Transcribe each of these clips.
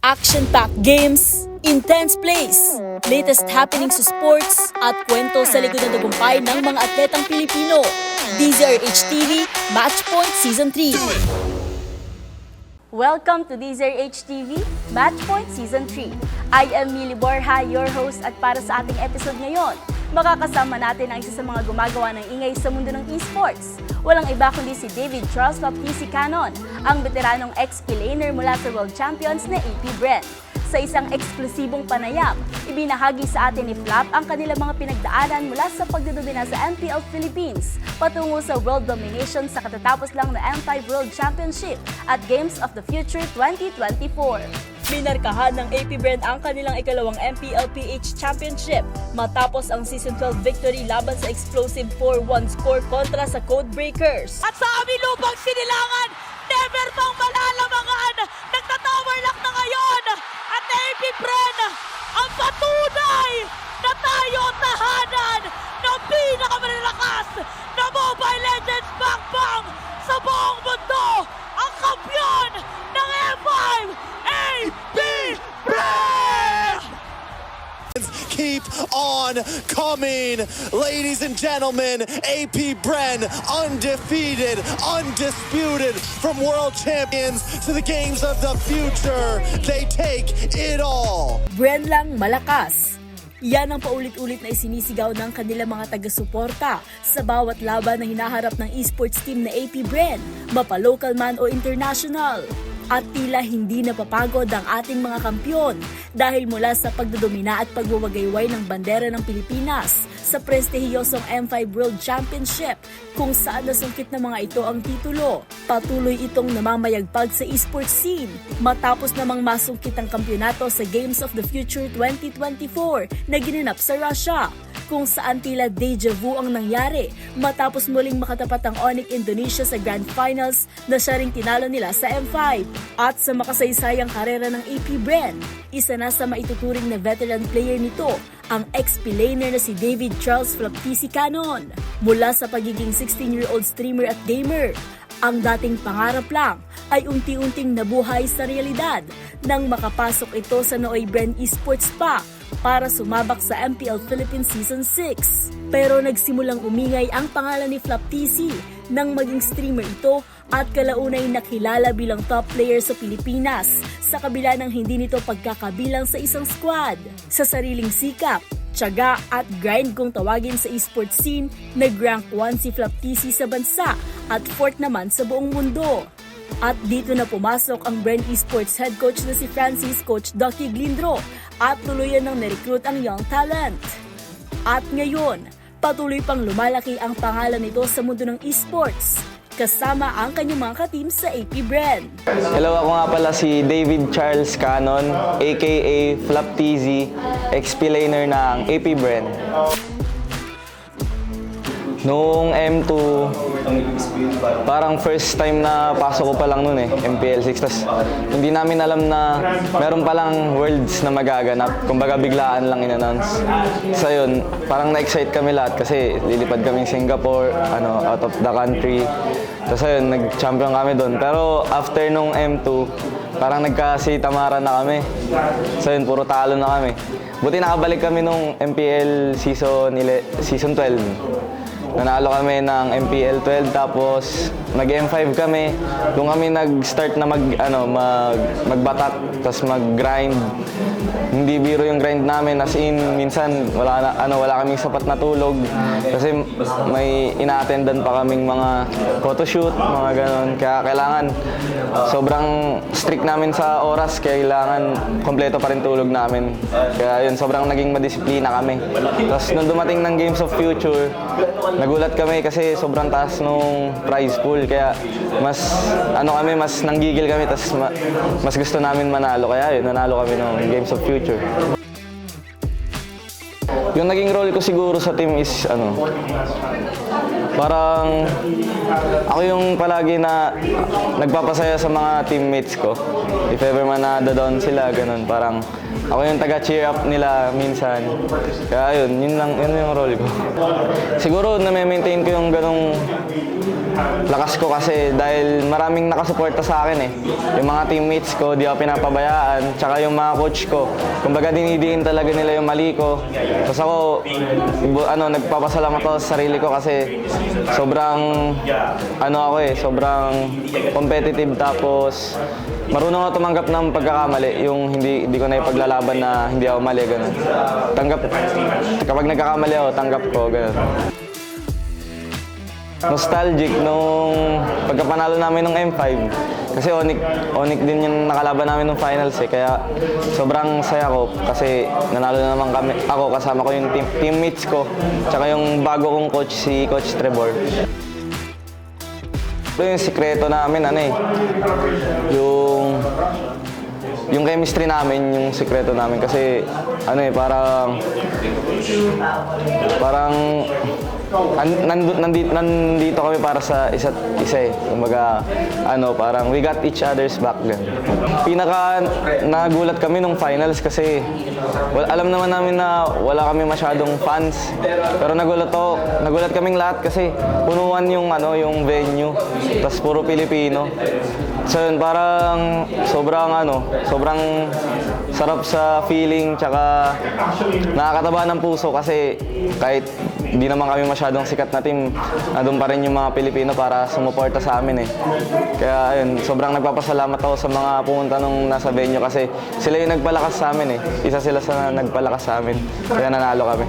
Action-packed games, intense plays, latest happenings sa sports, at kwento sa likod ng tagumpay ng mga atletang Pilipino. DZRH TV, Matchpoint Season 3. Welcome to DZRH TV, Matchpoint Season 3. I am Millie Borja, your host at para sa ating episode ngayon, makakasama natin ang isa sa mga gumagawa ng ingay sa mundo ng esports. Walang iba kundi si David Charles Baptiste Cannon, ang veteranong ex-laner mula sa World Champions na AP Bren. Sa isang eksklusibong panayam, ibinahagi sa atin ni Flap ang kanilang mga pinagdaanan mula sa pagdodobina sa MPL Philippines patungo sa world domination sa katatapos lang na M5 World Championship at Games of the Future 2024. Minarkahan ng AP Brand ang kanilang ikalawang MPLPH Championship matapos ang Season 12 victory laban sa explosive 4-1 score kontra sa Codebreakers. At sa aming lupang sinilangan, never pang malalamangan, nagtatower lock na ngayon, at AP Bren, ang patunay na tayo ang tahanan ng pinakamalalakas na Mobile Legends Bang sa buong mundo, ang kampiyon ng M5, AP Bren! keep on coming. Ladies and gentlemen, AP Bren, undefeated, undisputed from world champions to the games of the future. They take it all. Bren lang malakas. Yan ang paulit-ulit na isinisigaw ng kanilang mga taga-suporta sa bawat laban na hinaharap ng esports team na AP Bren, mapa-local man o international. At tila hindi napapagod ang ating mga kampyon dahil mula sa pagdodomina at pagwawagayway ng bandera ng Pilipinas sa prestihiyosong M5 World Championship kung saan nasungkit ng mga ito ang titulo. Patuloy itong namamayagpag sa esports scene matapos namang masungkit ang kampyonato sa Games of the Future 2024 na ginanap sa Russia kung saan tila deja vu ang nangyari matapos muling makatapat ang Onyx Indonesia sa Grand Finals na siya ring tinalo nila sa M5. At sa makasaysayang karera ng AP Bren, isa na sa maituturing na veteran player nito ang ex-laner na si David Charles Flaptisi Cannon. Mula sa pagiging 16-year-old streamer at gamer, ang dating pangarap lang ay unti-unting nabuhay sa realidad nang makapasok ito sa Nooy Bren Esports pa para sumabak sa MPL Philippines Season 6. Pero nagsimulang umingay ang pangalan ni Flap TC nang maging streamer ito at kalaunay nakilala bilang top player sa Pilipinas sa kabila ng hindi nito pagkakabilang sa isang squad. Sa sariling sikap, tiyaga at grind kung tawagin sa esports scene, nag-rank 1 si Flap TC sa bansa at 4th naman sa buong mundo. At dito na pumasok ang Bren Esports head coach na si Francis Coach Ducky Glindro at tuluyan ng na-recruit ang young talent. At ngayon, patuloy pang lumalaki ang pangalan nito sa mundo ng esports kasama ang kanyang mga ka-team sa AP Bren. Hello, ako nga pala si David Charles Cannon, aka Flap TZ, ex-laner ng AP Bren. Noong M2, parang first time na pasok ko pa lang noon eh, MPL 6. Tapos hindi namin alam na meron palang worlds na magaganap. Kumbaga biglaan lang in-announce. So yun, parang na-excite kami lahat kasi lilipad kaming Singapore, ano, out of the country. Tapos ayun, nag-champion kami doon. Pero after nung M2, parang nagka-tamaran na kami. So yun, puro talo na kami. Buti nakabalik kami nung MPL season, season 12. Nanalo kami ng MPL 12 tapos nag-M5 kami. Doon kami nag-start na mag ano mag magbatak tapos mag-grind. Hindi biro yung grind namin as in minsan wala na, ano wala kaming sapat na tulog kasi may ina-attendan pa kaming mga photoshoot, mga ganon. Kaya kailangan sobrang strict namin sa oras kaya kailangan kompleto pa rin tulog namin. Kaya yun sobrang naging madisiplina kami. Tapos nung dumating ng Games of Future, nagulat kami kasi sobrang taas nung prize pool kaya mas ano kami mas nanggigil kami tapos ma- mas gusto namin manalo kaya yun nanalo kami ng Games of Future. Yung naging role ko siguro sa team is ano parang ako yung palagi na nagpapasaya sa mga teammates ko. If ever man na down sila, ganun. Parang ako yung taga-cheer up nila minsan. Kaya yun, yun lang, yun yung role ko. Siguro na-maintain ko yung ganong lakas ko kasi dahil maraming nakasuporta sa akin eh. Yung mga teammates ko, di ako pinapabayaan. Tsaka yung mga coach ko. Kumbaga dinidiin talaga nila yung mali ko. Tapos ako, ano, nagpapasalamat ako sa sarili ko kasi sobrang, ano ako eh, sobrang competitive tapos marunong ako tumanggap ng pagkakamali. Yung hindi, hindi ko na ipaglalaban na hindi ako mali, ganun. Tanggap, kapag nagkakamali ako, tanggap ko, ganun. Nostalgic nung pagkapanalo namin ng M5. Kasi Onic, Onic din yung nakalaban namin ng finals eh. Kaya sobrang saya ko kasi nanalo na naman kami. Ako kasama ko yung team, teammates ko. Tsaka yung bago kong coach si Coach Trevor. Ito yung sikreto namin, ano eh. Yung yung chemistry namin, yung sikreto namin kasi ano eh, parang parang an, nandito, nandito, nandito kami para sa isa't isa eh. Kumbaga, ano, parang we got each other's back din. Pinaka nagulat kami nung finals kasi wal, alam naman namin na wala kami masyadong fans. Pero nagulat ako, nagulat kaming lahat kasi punuan yung ano, yung venue. Tapos puro Pilipino. So yun, parang sobrang ano, sobrang sarap sa feeling tsaka nakakataba ng puso kasi kahit di naman kami masyadong sikat na team, nandun pa rin yung mga Pilipino para sumuporta sa amin eh. Kaya ayun, sobrang nagpapasalamat ako sa mga pumunta nung nasa venue kasi sila yung nagpalakas sa amin eh. Isa sila sa nagpalakas sa amin. Kaya nanalo kami.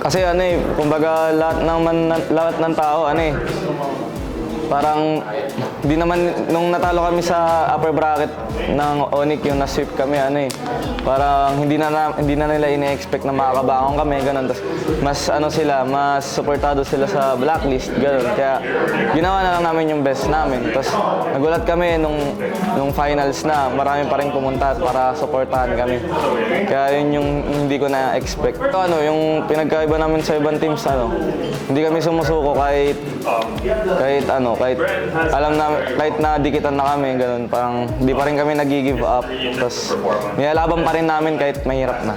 Kasi ano eh, kumbaga lahat ng, man, lahat ng tao, ano eh, parang di naman nung natalo kami sa upper bracket ng Onic yung na-sweep kami ano eh parang hindi na, na hindi na nila ine-expect na makakabangon kami ganun. Tas mas ano sila mas suportado sila sa blacklist ganun. Kaya ginawa na lang namin yung best namin. Tas nagulat kami nung nung finals na marami pa rin pumunta para suportahan kami. Kaya yun yung hindi ko na expect ano yung pinagkaiba namin sa ibang teams ano hindi kami sumusuko kahit kahit ano, kahit alam na, kahit na dikitan na kami, ganun, parang di pa rin kami nag-give up. Tapos nilalaban pa rin namin kahit mahirap na.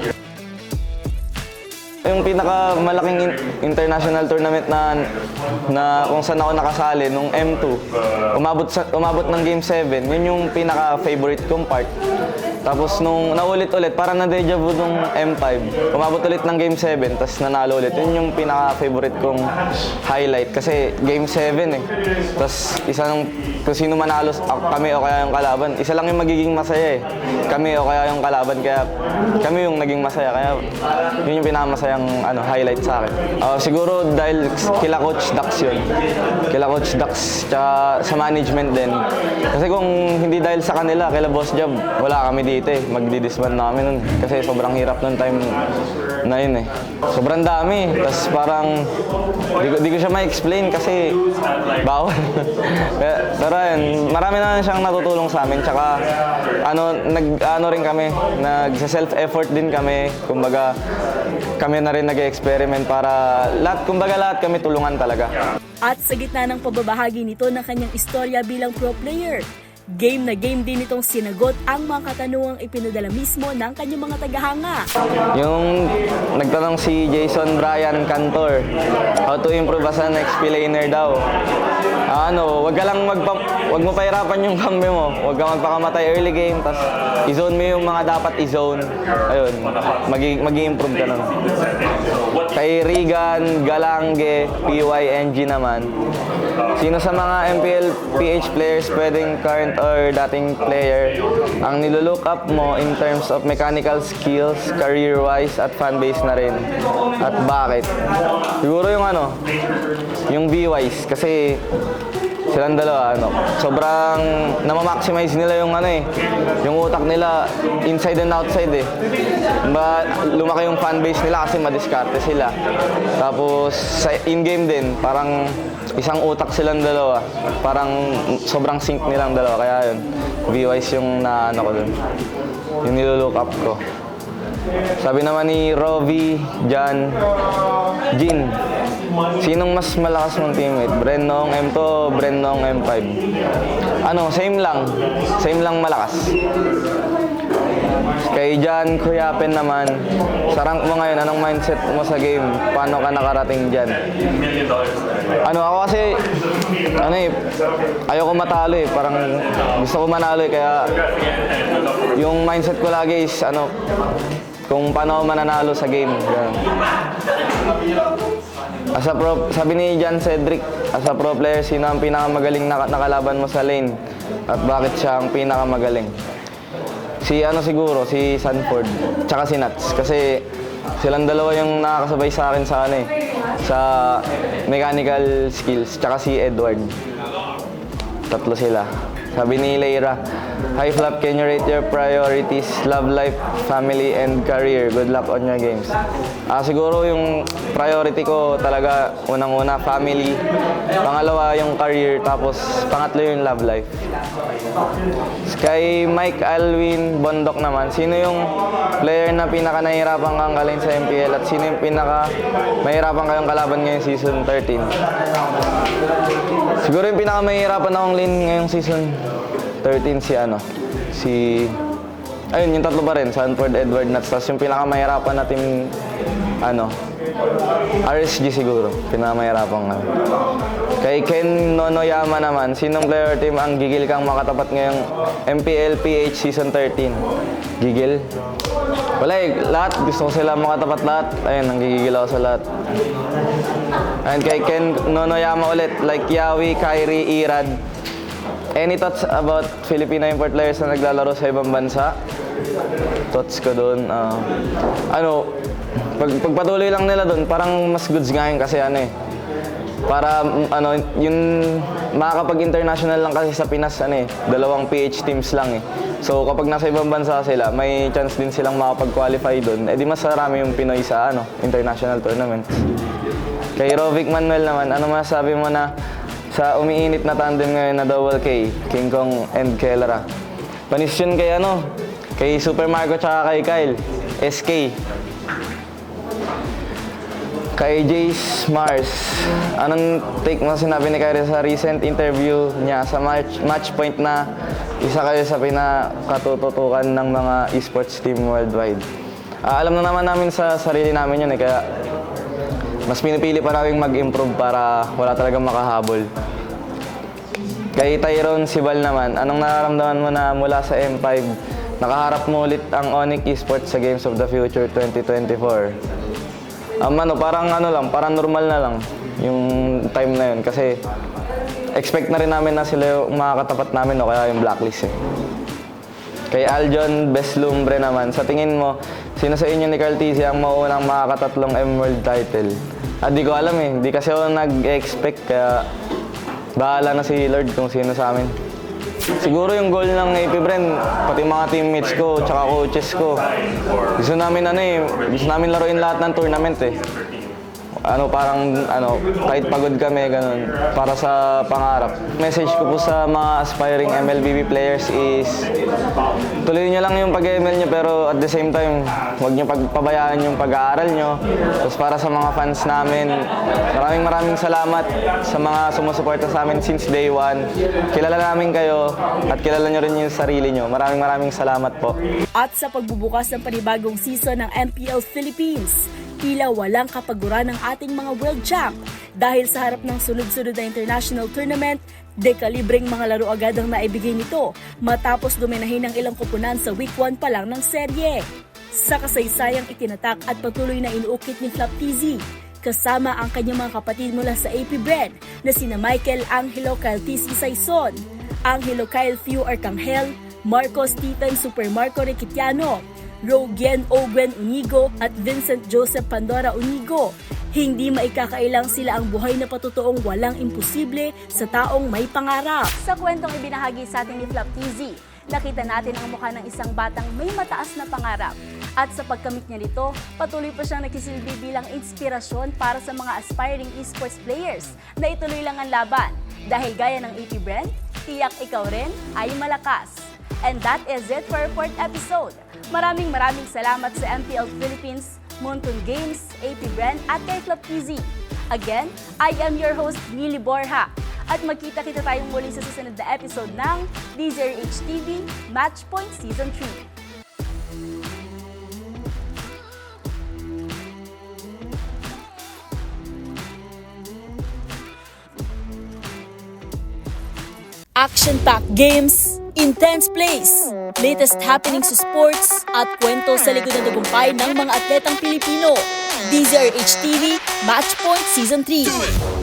Yung pinaka malaking in- international tournament na na kung saan ako nakasali nung M2, umabot sa, umabot ng game 7, yun yung pinaka favorite kong part. Tapos nung naulit ulit, parang na deja vu nung M5, umabot ulit ng game 7, tapos nanalo ulit. Yun yung pinaka favorite kong highlight kasi game 7 eh. Tapos isa nung kung sino manalo ako, kami o kaya yung kalaban, isa lang yung magiging masaya eh. Kami o kaya yung kalaban kaya kami yung naging masaya kaya yun yung pinakamasayang ano highlight sa akin. Ah, siguro dahil kila coach Dax yun. Kila coach Dax tsaka sa management din. Kasi kung hindi dahil sa kanila, kila Boss Job, wala kami dito eh. Magdidisband na kami nun. Kasi sobrang hirap nun time na yun eh. Sobrang dami. Tapos parang di ko, di ko siya ma-explain kasi bawal. pero, ayun, marami na siyang natutulong sa amin. Tsaka ano, nag, ano rin kami, nag-self-effort din kami. Kumbaga, kami na rin nag-experiment para lahat, kumbaga lahat kami tulungan talaga. At sa gitna ng pagbabahagi nito ng kanyang istorya bilang pro player, game na game din itong sinagot ang mga katanungang ipinadala mismo ng kanyang mga tagahanga. Yung nagtanong si Jason Brian Cantor, how to improve as an explainer daw. Ah, ano, wag ka lang magpa, wag mo pahirapan yung kambi mo. Wag ka magpakamatay early game, tas i-zone mo yung mga dapat i-zone. Ayun, magi, magi-improve ka nun. Kay Regan, Galange, PYNG naman. Sino sa mga MPL PH players pwedeng current or dating player ang nilulook up mo in terms of mechanical skills, career-wise at fanbase na rin? At bakit? Siguro yung ano, yung B-wise kasi silang dalawa ano, sobrang namamaximize nila yung ano eh, yung utak nila inside and outside eh. Ba, lumaki yung fanbase nila kasi madiskarte sila. Tapos sa in-game din, parang isang utak silang dalawa. Parang sobrang sync nilang dalawa. Kaya yun, V-wise yung na ano ko dun. Yung nilulook up ko. Sabi naman ni Rovi, Jan, Jin, sinong mas malakas mong teammate? Brennong M2 o Brennong M5? Ano, same lang. Same lang malakas. Kay Jan Kuyapin naman, sa rank mo ngayon, anong mindset mo sa game? Paano ka nakarating dyan? Ano ako kasi, ano eh, ayoko matalo eh. Parang gusto ko manalo eh. Kaya yung mindset ko lagi is ano, kung paano mananalo sa game. Ganun. As a pro, sabi ni Jan Cedric, as a pro player, sino ang pinakamagaling na nakalaban mo sa lane? At bakit siya ang pinakamagaling? Si ano siguro, si Sanford, tsaka si Nats. Kasi silang dalawa yung nakakasabay sa akin sa ano eh, sa mechanical skills, tsaka si Edward. Tatlo sila. Sabi ni Leira, Hi Flap, can you rate your priorities, love life, family, and career? Good luck on your games. Ah, siguro yung priority ko talaga, unang-una, family. Pangalawa, yung career. Tapos, pangatlo yung love life. Kay Mike Alwin Bondok naman, sino yung player na pinaka nahihirapan kang kalin sa MPL at sino yung pinaka mahirapan kayong kalaban ngayong season 13? Siguro yung pinaka mahihirapan akong lane ngayong season 13 si ano, si Ayun, yung tatlo pa rin, Sanford, Edward, Nuts. Tapos yung pinakamahirapan natin, ano, RSG siguro. Pinakamahirapan ano. Kay Ken Nonoyama naman, sinong player team ang gigil kang makatapat ngayong MPL PH Season 13? Gigil? Wala eh, lahat. Gusto ko sila makatapat lahat. Ayun, nanggigigil ako sa lahat. And kay Ken Nonoyama ulit, like Yawi, Kyrie, Irad. Any thoughts about Filipino import players na naglalaro sa ibang bansa? Thoughts ko doon, ah, ano, pag, pagpatuloy lang nila doon, parang mas goods nga yun kasi ano eh. Para ano, yung makakapag-international lang kasi sa Pinas, ano eh, dalawang PH teams lang eh. So kapag nasa ibang bansa sila, may chance din silang makapag-qualify doon. Eh di mas marami yung Pinoy sa ano, international tournaments. Kay Rovic Manuel naman, ano masasabi mo na sa umiinit na tandem ngayon na double K, King Kong and Kelra? Panis yun kay ano, kay Super Marco tsaka kay Kyle, SK. Kay Jace Mars, anong take mo sinabi ni Kyrie sa recent interview niya sa match, match point na isa kayo sa pinakatututukan ng mga esports team worldwide? Ah, alam na naman namin sa sarili namin yun eh, kaya mas pinipili pa mag-improve para wala talagang makahabol. Kay Tyrone Sibal naman, anong nararamdaman mo na mula sa M5, nakaharap mo ulit ang Onyx Esports sa Games of the Future 2024? Um, ano, parang ano lang, parang normal na lang yung time na yun kasi expect na rin namin na sila yung makakatapat namin o kaya yung blacklist eh. Kay Aljon Beslumbre naman, sa tingin mo, sino sa inyo ni Tizzy ang mauunang makakatatlong M-World title? Ah, di ko alam eh. Di kasi ako nag-expect kaya bahala na si Lord kung sino sa amin. Siguro yung goal ng AP Bren, pati mga teammates ko, tsaka coaches ko. Gusto namin ano eh, gusto namin laruin lahat ng tournament eh. Ano parang ano kahit pagod kami ganun para sa pangarap. Message ko po sa mga aspiring MLBB players is tuloy niyo lang yung pag-ML niyo pero at the same time huwag niyo pagpabayaan yung pag-aaral niyo. Tapos para sa mga fans namin, maraming maraming salamat sa mga sumusuporta sa amin since day one. Kilala namin kayo at kilala niyo rin yung sarili niyo. Maraming maraming salamat po. At sa pagbubukas ng panibagong season ng MPL Philippines, tila walang kapaguran ng ating mga world champ dahil sa harap ng sunod-sunod na international tournament, dekalibreng mga laro agad ang naibigay nito matapos dominahin ng ilang kupunan sa week 1 pa lang ng serye. Sa kasaysayang itinatak at patuloy na inuukit ni Flap TZ, kasama ang kanyang mga kapatid mula sa AP Bren na sina Michael Angelo Kyle TC Saison, Angelo Kyle Few Arcangel, Marco Stephen Super Marco Requitiano, Rogen Ogwen Unigo at Vincent Joseph Pandora Unigo. Hindi maikakailang sila ang buhay na patotoong walang imposible sa taong may pangarap. Sa kwentong ibinahagi sa atin ni Flap TZ, nakita natin ang mukha ng isang batang may mataas na pangarap. At sa pagkamit niya nito, patuloy pa siyang nagsisilbi bilang inspirasyon para sa mga aspiring esports players na ituloy lang ang laban. Dahil gaya ng AP Brand, tiyak ikaw rin ay malakas. And that is it for our fourth episode. Maraming maraming salamat sa MPL Philippines, Mountain Games, AP Brand at kay Club PZ. Again, I am your host, Lily Borja. At magkita kita tayong muli sa susunod na episode ng DZRH TV Matchpoint Season 3. action-packed games, intense plays, latest happenings sa sports, at kwento sa likod ng tagumpay ng mga atletang Pilipino. DZRH TV, Matchpoint Season 3.